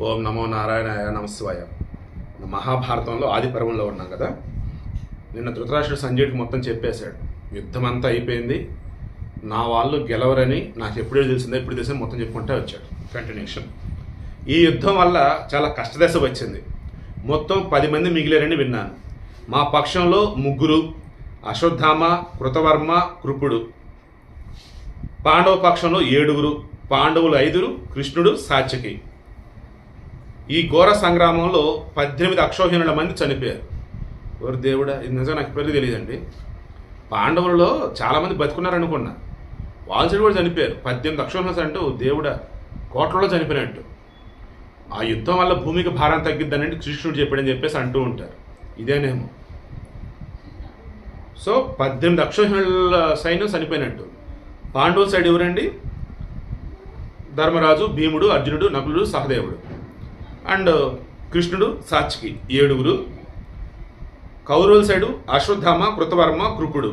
ఓం నమో నారాయణాయ నమశివాయ మహాభారతంలో ఆది పర్వంలో ఉన్నాం కదా? నిన్న ధృతరాష్ట్రుడు సంజయుడికి మొత్తం చెప్పేశాడు. యుద్ధం అంతా అయిపోయింది. నా వాళ్ళు గెలవరని నాకు ఎప్పుడో తెలిసిందో ఎప్పుడు తెలిసిందో మొత్తం చెప్పుకుంటే వచ్చాడు. కంటిన్యూషన్ ఈ యుద్ధం వల్ల చాలా కష్టదశ వచ్చింది. మొత్తం పది మంది మిగిలారని విన్నాను. మా పక్షంలో ముగ్గురు అశ్వత్థామ కృతవర్మ కృపుడు. పాండవ పక్షంలో ఏడుగురు పాండవులు ఐదురు కృష్ణుడు సాత్యకి ఈ ఘోర సంగ్రామంలో పద్దెనిమిది అక్షోహీనుల మంది చనిపోయారు. ఎవరు దేవుడా? ఇది నిజంగా నాకు ఇప్పటికీ తెలియదండి. పాండవులలో చాలామంది బతుకున్నారనుకున్నా. అనుకున్నా వాళ్ళ సైడ్ కూడా చనిపోయారు. పద్దెనిమిది అక్షోహిణులు అంటూ దేవుడా కోట్లలో చనిపోయినట్టు. ఆ యుద్ధం వల్ల భూమికి భారం తగ్గిద్దని కృష్ణుడు చెప్పాడని చెప్పేసి అంటూ ఉంటారు. ఇదేనేమో. సో పద్దెనిమిది అక్షోహిణుల సైన్యం చనిపోయినట్టు. పాండవుల సైడ్ ఎవరండి? ధర్మరాజు భీముడు అర్జునుడు నకులుడు సహదేవుడు. అండ్ కృష్ణుడు సాత్వికి ఏడుగురు. కౌరవుల సైడు అశ్వత్థామ కృతవర్మ కృపుడు.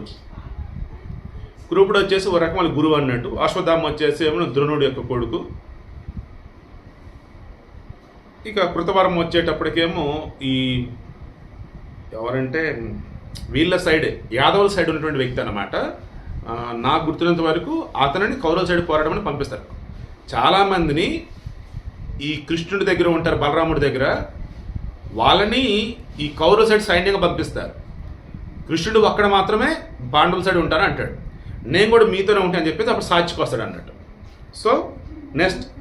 కృపుడు వచ్చేసి ఒక రకమైన గురువు అన్నట్టు. అశ్వత్థామ వచ్చేసి ఏమో ద్రోణుడు యొక్క కొడుకు. ఇక కృతవర్మ వచ్చేటప్పటికేమో ఈ ఎవరంటే వీళ్ళ సైడే యాదవుల సైడ్ ఉన్నటువంటి వ్యక్తి అనమాట నాకు గుర్తున్నంత వరకు అతనిని కౌరవ సైడ్ పోరాడమని పంపిస్తారు. చాలామందిని ఈ కృష్ణుడి దగ్గర ఉంటారు బలరాముడి దగ్గర వాళ్ళని ఈ కౌరవ సైడ్ సైన్యంగా పంపిస్తారు. కృష్ణుడు అక్కడ మాత్రమే పాండవుల సైడ్ ఉంటాను అంటాడు. నేను కూడా మీతోనే ఉంటాను అని చెప్పేసి అప్పుడు సాక్షికి వస్తాడు అన్నట్టు. సో నెక్స్ట్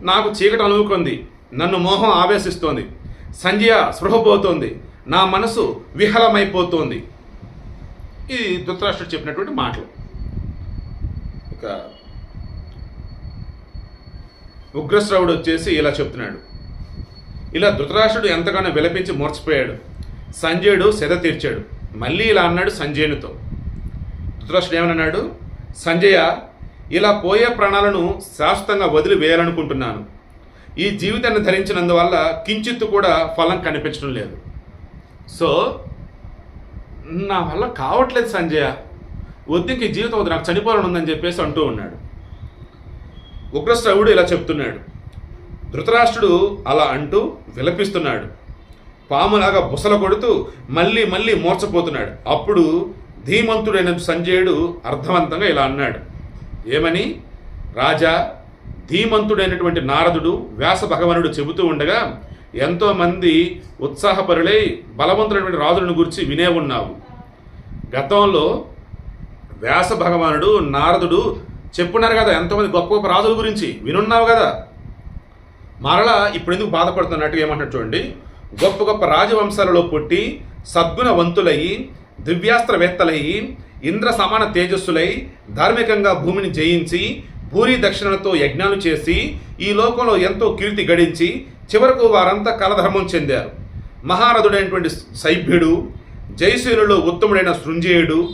నాకు చీకటి అనుకుంది నన్ను మోహం ఆవేశిస్తోంది. సంజయ స్పృహపోతోంది. నా మనసు విహలమైపోతోంది. ఇది ధృతరాష్ట్రుడు చెప్పినటువంటి మాటలు. ఇక ఉగ్రశ్రవుడు వచ్చేసి ఇలా చెప్తున్నాడు. ఇలా ధృతరాష్ట్రుడు ఎంతగానో విలపించి మూర్చిపోయాడు సంజయుడు సెద తీర్చాడు. మళ్ళీ ఇలా అన్నాడు సంజయునితో. ధృతరాష్ట్రుడు ఏమన్నాడు? సంజయ ఇలా పోయే ప్రాణాలను శాశ్వతంగా వదిలి వేయాలనుకుంటున్నాను ఈ జీవితాన్ని ధరించినందువల్ల కించిత్తు కూడా ఫలం కనిపించడం లేదు. సో నా వల్ల కావట్లేదు సంజయ. వద్దుకి జీవితం వద్దు నాకు చనిపోవాలని ఉందని చెప్పేసి అంటూ ఉన్నాడు. ఉగ్రశ్రవుడు ఇలా చెప్తున్నాడు. ధృతరాష్ట్రుడు అలా అంటూ విలపిస్తున్నాడు. పాములాగా బుసల కొడుతూ మళ్ళీ మళ్ళీ మోర్చపోతున్నాడు. అప్పుడు ధీమంతుడైన సంజయుడు అర్థవంతంగా ఇలా అన్నాడు. ఏమని? రాజా ధీమంతుడైనటువంటి నారదుడు వ్యాస భగవానుడు చెబుతూ ఉండగా ఎంతోమంది ఉత్సాహపరులై బలవంతుడైనటువంటి రాజులను గురించి వినే ఉన్నావు. గతంలో వ్యాస భగవానుడు నారదుడు చెప్పున్నారు కదా ఎంతోమంది గొప్ప గొప్ప రాజుల గురించి. వినున్నావు కదా? మరలా ఇప్పుడు ఎందుకు బాధపడుతున్నట్టు ఏమంటాడు చూడండి. గొప్ప గొప్ప రాజవంశాలలో పుట్టి సద్గుణవంతులయ్యి దివ్యాస్త్రవేత్తలయ్యి ఇంద్ర సమాన తేజస్సులై ధార్మికంగా భూమిని జయించి భూరి దక్షిణలతో యజ్ఞాలు చేసి ఈ లోకంలో ఎంతో కీర్తి గడించి చివరకు వారంతా కలధర్మం చెందారు. మహారథుడైనటువంటి సైభ్యుడు జయశీలులో ఉత్తముడైన శృంజయుడు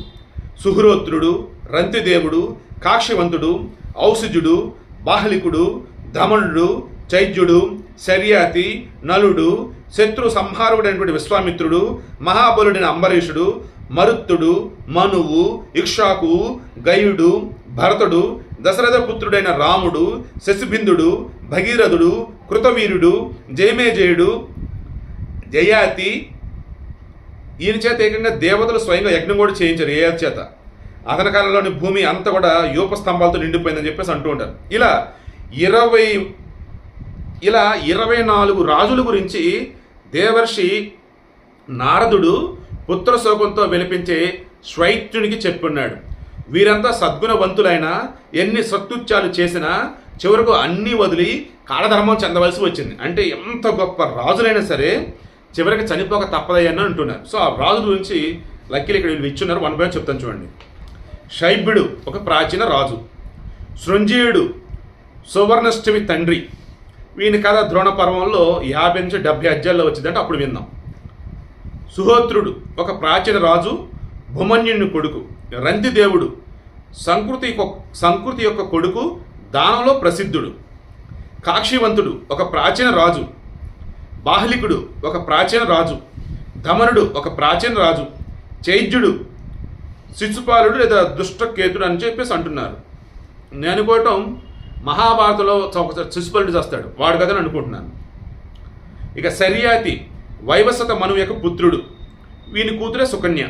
సుహృత్రుడు రంతిదేవుడు కాక్షివంతుడు ఔషజుడు బాహ్లికుడు ధమనుడు చైద్యుడు శర్యాతి నలుడు శత్రు సంహారుడైనటువంటి విశ్వామిత్రుడు మహాబలుడైన అంబరీషుడు మరుత్తుడు మనువు ఇక్షాకు గయుడు భరతుడు దశరథ పుత్రుడైన రాముడు శశిబిందుడు భగీరథుడు కృతవీరుడు జయమేజయుడు జయాతి. ఈయన చేత ఏకంగా దేవతలు స్వయంగా యజ్ఞం కూడా చేయించారు ఏ చేత? అతని కాలంలోని భూమి అంతా కూడా యూప స్తంభాలతో నిండిపోయిందని చెప్పేసి అంటూ ఉంటారు. ఇలా ఇరవై ఇలా ఇరవై నాలుగు రాజుల గురించి దేవర్షి నారదుడు పుత్ర శోకంతో వినిపించే స్వైత్యునికి చెప్పున్నాడు. వీరంతా సద్గుణవంతులైన ఎన్ని సత్తుత్యాలు చేసినా చివరకు అన్నీ వదిలి కాలధర్మం చెందవలసి వచ్చింది. అంటే ఎంత గొప్ప రాజులైనా సరే చివరికి చనిపోక తప్పదయ్యని అంటున్నారు. సో ఆ రాజు గురించి లక్కీలు ఇక్కడ వీళ్ళు ఇచ్చున్నారు. వన్ బై చెప్తాను చూడండి. శైభ్యుడు ఒక ప్రాచీన రాజు. శృంజీయుడు సువర్ణష్టమి తండ్రి. వీని కథ ద్రోణ పర్వంలో యాభై నుంచి డెబ్బై అధ్యాయాల్లో వచ్చిందంటే అప్పుడు విన్నాం సుహోత్రుడు ఒక ప్రాచీన రాజు భుమన్యుని కొడుకు రంతిదేవుడు సంకృతి సంకృతి యొక్క కొడుకు దానంలో ప్రసిద్ధుడు కాక్షివంతుడు ఒక ప్రాచీన రాజు బాహ్లికుడు ఒక ప్రాచీన రాజు ధమనుడు ఒక ప్రాచీన రాజు చైద్యుడు శిశుపాలుడు లేదా దుష్టకేతుడు అని చెప్పేసి అంటున్నారు. నేను అనుకోవటం మహాభారతంలో ఒక శిశుపాలుడు చేస్తాడు. వాడు కదని అనుకుంటున్నాను. ఇక శర్యాతి వైవసత మనువు యొక్క పుత్రుడు. వీని కూతురే సుకన్య.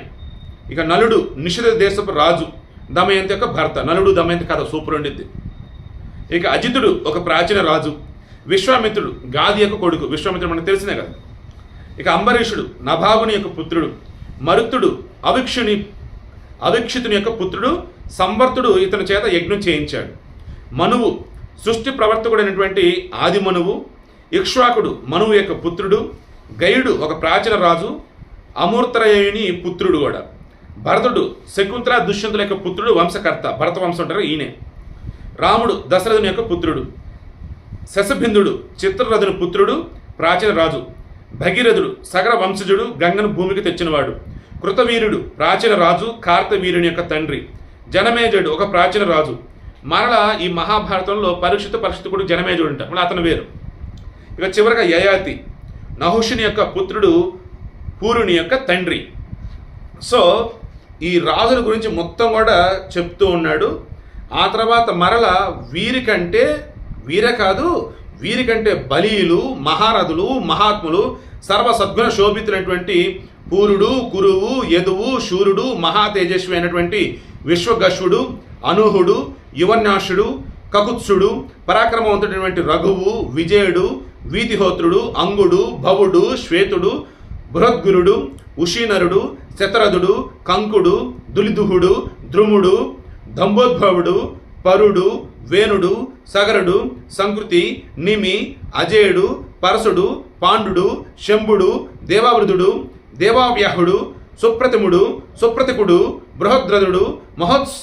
ఇక నలుడు నిషిధ దేశపు రాజు. దమయంతి యొక్క భర్త. నలుడు దమయంతి కథ సూపర్ ఉండిద్ది. ఇక అజితుడు ఒక ప్రాచీన రాజు. విశ్వామిత్రుడు గాది యొక్క కొడుకు. విశ్వామిత్రుడు మనకు తెలిసినే కదా. ఇక అంబరీషుడు నభాగుని యొక్క పుత్రుడు. మరుత్తుడు అవిక్షుని అవిక్షితుని యొక్క పుత్రుడు సంవర్తుడు ఇతని చేత యజ్ఞం చేయించాడు. మనువు సృష్టి ప్రవర్తకుడైనటువంటి ఆది మనువు ఇక్ష్వాకుడు మనువు యొక్క పుత్రుడు గయుడు ఒక ప్రాచీన రాజు అమూర్తరయుని పుత్రుడు కూడా. భరతుడు శకుంతల దుష్యంతుల యొక్క పుత్రుడు వంశకర్త భరత వంశం అంటారు ఈయనే. రాముడు దశరథుని యొక్క పుత్రుడు శశబిందుడు చిత్రరథుని పుత్రుడు ప్రాచీన రాజు భగీరథుడు సగర వంశజుడు గంగను భూమికి తెచ్చినవాడు. కృతవీరుడు ప్రాచీన రాజు కార్తవీరుని యొక్క తండ్రి. జనమేజుడు ఒక ప్రాచీన రాజు. మరలా ఈ మహాభారతంలో పరీక్షిత పరిస్థితుడు జనమేజుడు అంట. మళ్ళీ అతను వేరు ఇక చివరగా యయాతి. నహుషుని యొక్క పుత్రుడు పూరుని యొక్క తండ్రి. సో ఈ రాజుల గురించి మొత్తం కూడా చెప్తూ ఉన్నాడు. ఆ తర్వాత మరల వీరికంటే వీరే కాదు వీరికంటే బలీలు మహారథులు మహాత్ములు సర్వ సద్గుణ శోభితులైనటువంటి పూరుడు కురువు యదువు శూరుడు మహా తేజస్వి అయినటువంటి విశ్వగశ్వుడు అనూహుడు యువన్యాసుడు కకుత్సుడు పరాక్రమవంతుడైనటువంటి రఘువు విజయుడు వీతిహోత్రుడు అంగుడు భవుడు శ్వేతుడు బృహద్గురుడు ఉషీనరుడు శతరథుడు కంకుడు దులిదుహుడు ద్రుముడు దంభోద్భవుడు పరుడు వేణుడు సగరుడు సంకృతి నిమి అజేయుడు పరసుడు పాండుడు శంభుడు దేవావృతుడు దేవావ్యాహుడు సుప్రతిముడు సుప్రతికుడు బృహద్రథుడు మహోత్స్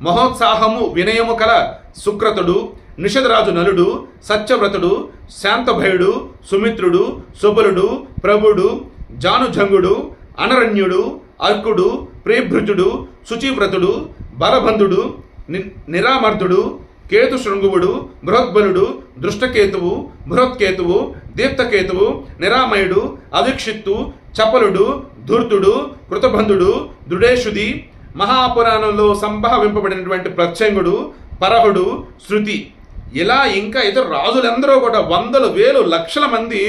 మహోత్సాహము వినయము కల సుక్రతుడు నిషధరాజు నలుడు సత్యవ్రతుడు శాంతభయుడు సుమిత్రుడు సుబలుడు ప్రభుడు జానుజంగుడు అనరణ్యుడు అర్కుడు ప్రేభృతుడు శుచివ్రతుడు బలబంధుడు ని- కేతు శృంగువుడు బృహద్బలుడు దృష్టకేతువు బృహత్కేతువు దీప్తకేతువు నిరామయుడు అధిక్షిత్తు చపలుడు ధూర్తుడు కృతబంధుడు దృఢేశుది మహాపురాణంలో సంభావింపబడినటువంటి ప్రత్యంగుడు పరహుడు శృతి. ఇలా ఇంకా ఇతర రాజులందరూ కూడా వందల వేలు లక్షల మంది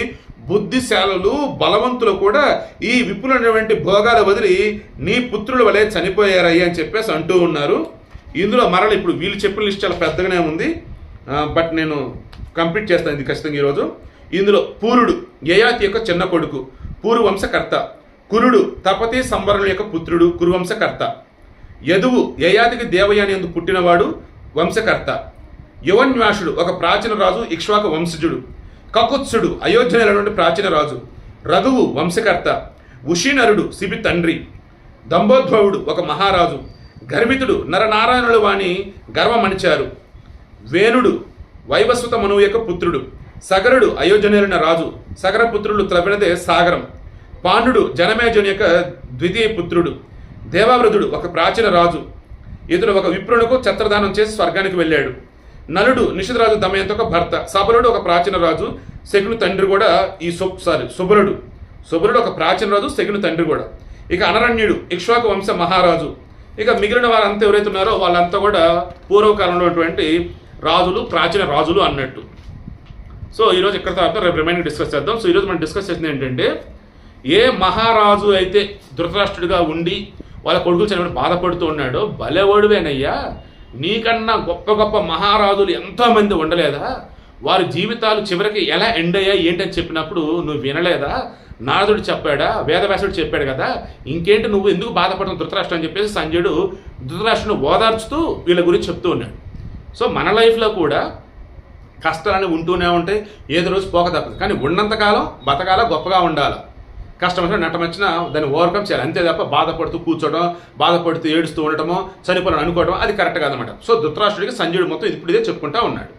బుద్ధిశాలులు బలవంతులు కూడా ఈ విపులైనటువంటి భోగాలు వదిలి నీ పుత్రుల వలె చనిపోయారయ్య అని చెప్పేసి అంటూ ఉన్నారు. ఇందులో మరల ఇప్పుడు వీళ్ళు చెప్పిన లిస్ట్ చాలా పెద్దగానే ఉంది. బట్ నేను కంప్లీట్ చేస్తాను ఇది ఖచ్చితంగా ఈరోజు. ఇందులో పూరుడు యయాతి యొక్క చిన్న కొడుకు పూర్వంశకర్త కురుడు తపతి సంబరణ యొక్క పుత్రుడు కురువంశకర్త. యదువు యయాతికి దేవయాని ఎందు పుట్టినవాడు వంశకర్త. యువన్యాసుడు ఒక ప్రాచీన రాజు ఇక్ష్వాక వంశజుడు. కకుత్సుడు అయోధ్యనటువంటి ప్రాచీన రాజు. రఘువు వంశకర్త. ఉషీనరుడు శిబి తండ్రి దంభోద్భవుడు ఒక మహారాజు. గర్వితుడు నరనారాయణుడు వాణి గర్వమణిచారు. వేణుడు వైవస్వత మనువు యొక్క పుత్రుడు. సగరుడు అయోధ్యనేలిన రాజు. సగర పుత్రుడు త్రవినదే సాగరం. పాండుడు జనమేజుని యొక్క ద్వితీయ పుత్రుడు. దేవావృతుడు ఒక ప్రాచీన రాజు. ఇతడు ఒక విప్రునకు ఛత్రదానం చేసి స్వర్గానికి వెళ్ళాడు. నలుడు నిషిధరాజు దమయంత ఒక భర్త. సబలుడు ఒక ప్రాచీన రాజు. శకుని తండ్రి కూడా ఈ సు సారీ సుబలుడు. సుబలుడు ఒక ప్రాచీన రాజు శకుని తండ్రి కూడా. ఇక అనరణ్యుడు ఇక్ష్వాకు వంశ మహారాజు. ఇక మిగిలిన వారంతా ఎవరైతే ఉన్నారో వాళ్ళంతా కూడా పూర్వకాలంలో ఉన్నటువంటి రాజులు ప్రాచీన రాజులు అన్నట్టు. సో ఈరోజు ఇక్కడ తర్వాత రేపు రిమైనింగ్ డిస్కస్ చేద్దాం. సో ఈరోజు మనం డిస్కస్ చేసింది ఏంటంటే ఏ మహారాజు అయితే ధృతరాష్ట్రుడిగా ఉండి వాళ్ళ కొడుకులు చనిపోయి బాధపడుతూ ఉన్నాడో భలేవాడువేనయ్యా నీకన్నా గొప్ప గొప్ప మహారాజులు ఎంతోమంది ఉండలేదా? వారి జీవితాలు చివరికి ఎలా ఎండ్ అయ్యాయి ఏంటని చెప్పినప్పుడు నువ్వు వినలేదా? నారదుడు చెప్పాడా? వేదవ్యాసుడు చెప్పాడు కదా ఇంకేంటి నువ్వు ఎందుకు బాధపడుతున్నావు ధృతరాష్ట్రం అని చెప్పేసి సంజయుడు ధృతరాష్ట్రుని ఓదార్చుతూ వీళ్ళ గురించి చెప్తూ ఉన్నాడు. సో మన లైఫ్లో కూడా కష్టాలని ఉంటూనే ఉంటాయి ఏదో రోజు పోక తప్పదు. కానీ ఉన్నంతకాలం బతకాల గొప్పగా ఉండాలి? కష్టం వచ్చినా నట్టం వచ్చినా దాన్ని ఓవర్కమ్ చేయాలి. అంతే తప్ప బాధపడుతూ కూర్చోవడం బాధపడుతూ ఏడుస్తూ ఉండటమో చనిపోవాలని అనుకోవడం అది కరెక్ట్ కాదనమాట సో ధృతరాష్ట్రుడికి సంజయుడు మొత్తం ఇప్పుడు ఇదే చెప్పుకుంటా ఉన్నాడు.